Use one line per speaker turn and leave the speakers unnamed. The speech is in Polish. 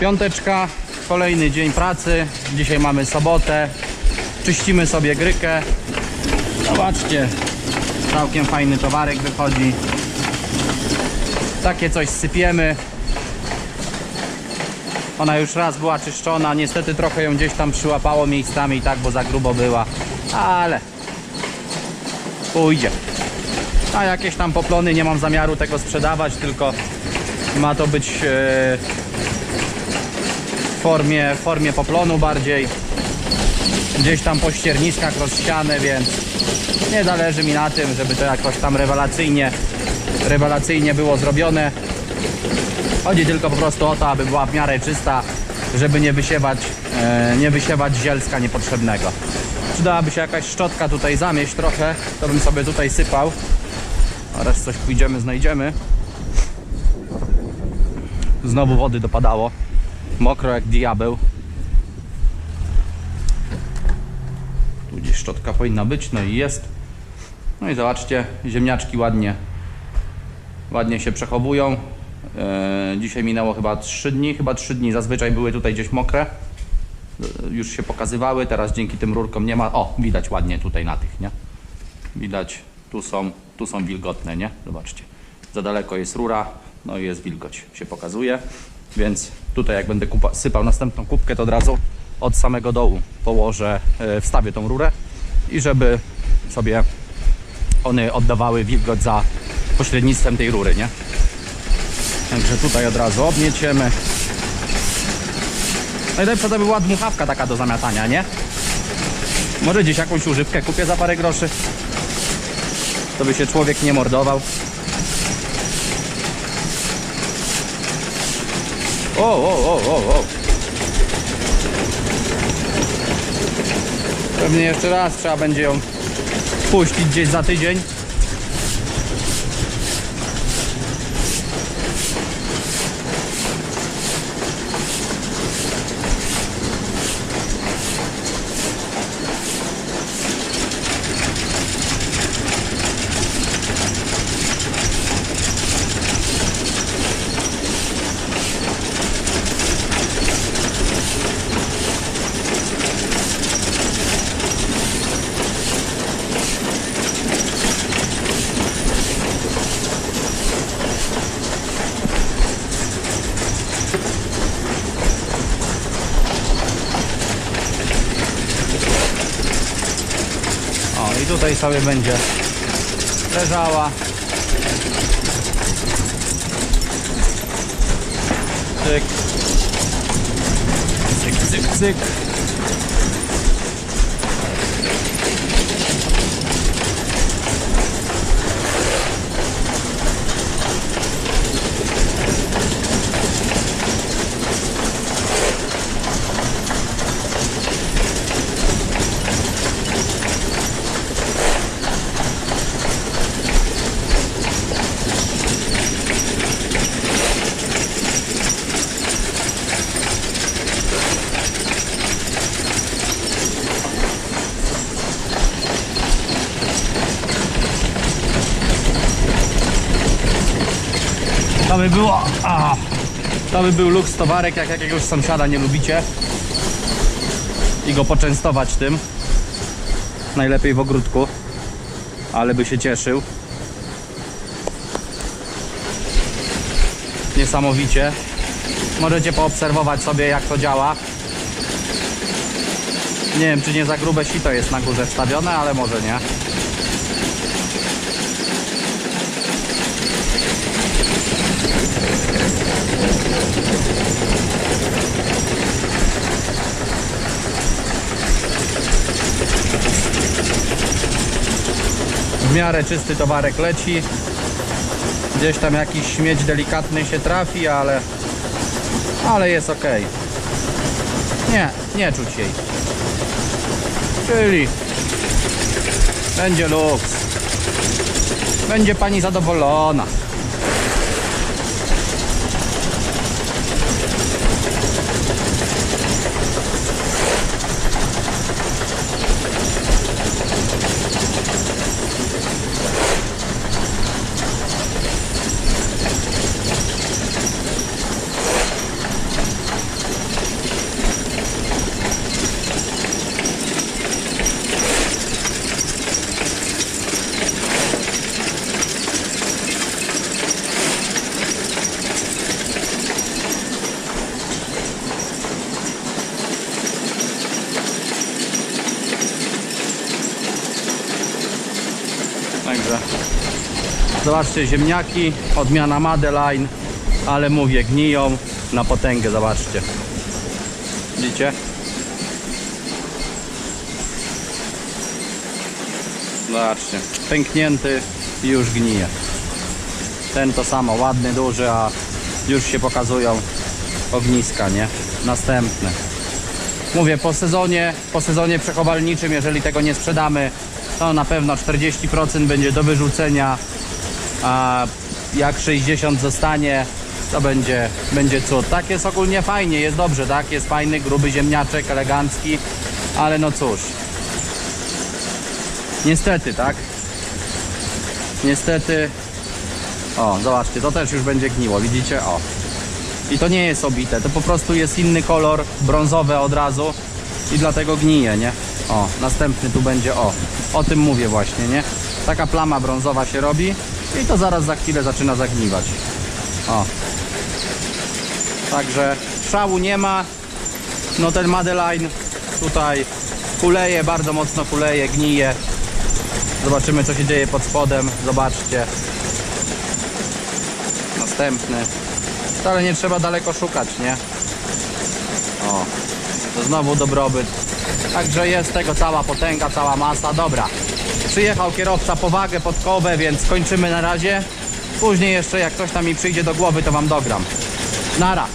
Piąteczka, kolejny dzień pracy. Dzisiaj mamy sobotę. Czyścimy sobie grykę. Zobaczcie, całkiem fajny towarek wychodzi. Takie coś sypiemy. Ona już raz była czyszczona. Niestety trochę ją gdzieś tam przyłapało miejscami, tak, bo za grubo była. Ale pójdzie. A jakieś tam poplony nie mam zamiaru tego sprzedawać, tylko ma to być e, w formie, w formie poplonu bardziej. Gdzieś tam po ścierniskach rozsiane, więc nie zależy mi na tym, żeby to jakoś tam rewelacyjnie, rewelacyjnie było zrobione. Chodzi tylko po prostu o to, aby była w miarę czysta, żeby nie wysiewać, e, nie wysiewać zielska niepotrzebnego. Przydałaby się jakaś szczotka tutaj zamieść trochę, to bym sobie tutaj sypał. Teraz coś pójdziemy, znajdziemy. Znowu wody dopadało. Mokro jak diabeł. Tu gdzieś szczotka powinna być, no i jest. No i zobaczcie, ziemniaczki ładnie, ładnie się przechowują. E, dzisiaj minęło chyba 3 dni, chyba 3 dni. Zazwyczaj były tutaj gdzieś mokre. E, Już się pokazywały, teraz dzięki tym rurkom nie ma. O, widać ładnie tutaj na tych, nie? Widać, tu są, tu są wilgotne, nie? Zobaczcie. Za daleko jest rura, no i jest wilgoć, się pokazuje. Więc tutaj jak będę kupa, sypał następną kubkę, to od razu od samego dołu położę, e, wstawię tą rurę i żeby sobie one oddawały wilgoć za pośrednictwem tej rury, nie? Także tutaj od razu obmieciemy. Najlepsza to by była dmuchawka taka do zamiatania, nie? Może gdzieś jakąś używkę kupię za parę groszy. To by się człowiek nie mordował. O, o, o, o, o. Pewnie jeszcze raz trzeba będzie ją puścić gdzieś za tydzień. I tutaj sobie będzie leżała. Cyk. Cyk, cyk, cyk. By było. A, to by był luks towarek, jak jakiegoś sąsiada nie lubicie. I go poczęstować tym. Najlepiej w ogródku. Ale by się cieszył. Niesamowicie. Możecie poobserwować sobie jak to działa. Nie wiem czy nie za grube sito jest na górze wstawione, ale może nie. W miarę czysty towarek leci. Gdzieś tam jakiś śmieć delikatny się trafi, ale ale jest ok. Nie, nie czuć jej. Czyli będzie luks. Będzie pani zadowolona. Zobaczcie, ziemniaki, odmiana Madeline, ale mówię, gniją na potęgę, zobaczcie. Widzicie? Zobaczcie, pęknięty i już gnije. Ten to samo, ładny, duży, a już się pokazują ogniska, nie? Następne. Mówię, po sezonie, po sezonie przechowalniczym, jeżeli tego nie sprzedamy, to na pewno 40% będzie do wyrzucenia, a jak 60 zostanie, to będzie, będzie cud. Tak jest ogólnie fajnie, jest dobrze, tak? Jest fajny, gruby ziemniaczek, elegancki, ale no cóż. Niestety, tak? Niestety. O, zobaczcie, to też już będzie gniło, widzicie? O. I to nie jest obite, to po prostu jest inny kolor, brązowy od razu i dlatego gnije, nie? O, następny tu będzie, o, o tym mówię właśnie, nie? Taka plama brązowa się robi i to zaraz za chwilę zaczyna zagniwać. O. Także szału nie ma. No ten Madeline tutaj kuleje, bardzo mocno kuleje, gnije. Zobaczymy co się dzieje pod spodem, zobaczcie. Następny. Wcale nie trzeba daleko szukać, nie? O, to znowu dobrobyt. Także jest tego cała potęga, cała masa. Dobra. Przyjechał kierowca po wagę pod kowę, więc kończymy na razie. Później jeszcze jak coś tam mi przyjdzie do głowy, to wam dogram. Nara.